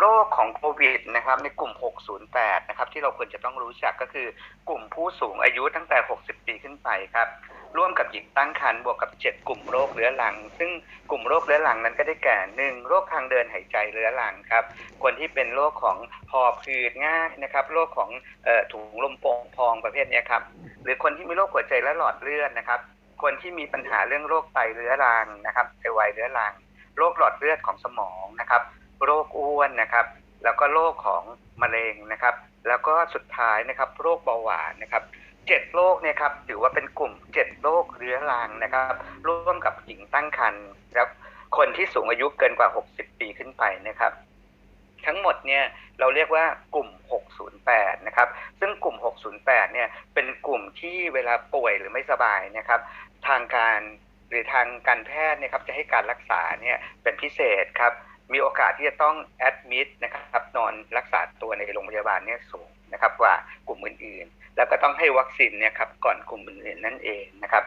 โรคของโควิดนะครับในกลุ่ม 608 นะครับที่เราควรจะต้องรู้จักก็คือกลุ่มผู้สูงอายุตั้งแต่ 60 ปีขึ้นไปครับ ร่วมกับหญิงตั้งครรภ์บวกกับ 7 กลุ่มโรคเรื้อรัง ซึ่งกลุ่มโรคเรื้อรังนั้นก็ได้แก่หนึ่งโรคทางเดินหายใจเรื้อรังครับ คนที่เป็นโรคของหอบหืดง่ายนะครับ โรคของออถุงลมโป่งพองประเภทนี้ครับ หรือคนที่มีโรคหัวใจและหลอดเลือดนะครับ คนที่มีปัญหาเรื่องโรคไตเรื้อรังนะครับไตวายเรื้อรังโรคหลอดเลือดของสมองนะครับ โรคอ้วนนะครับ แล้วก็โรคของมะเร็งนะครับ แล้วก็สุดท้ายนะครับโรคเบาหวานนะครับเจ็ดโรคเนี่ยครับถือว่าเป็นกลุ่มเจ็ดโรคเรื้อรังนะครับร่วมกับหญิงตั้งครรภ์แล้วคนที่สูงอายุเกินกว่า 60 ปีขึ้นไปนะครับทั้งหมดเนี่ยเราเรียกว่ากลุ่ม 608 นะครับ ซึ่งกลุ่ม 608 เนี่ยเป็นกลุ่มที่เวลาป่วยหรือไม่สบายนะครับ ทางการหรือทางการแพทย์เนี่ยครับจะให้การรักษาเนี่ยเป็นพิเศษครับ มีโอกาสที่จะต้องแอดมิดนะครับนอนรักษาตัวในโรงพยาบาลเนี่ยสูงนะครับกว่ากลุ่มอื่นๆ แล้วก็ต้องให้วัคซีนเนี่ยครับก่อนกลุ่มอื่นๆนั่นเองนะครับ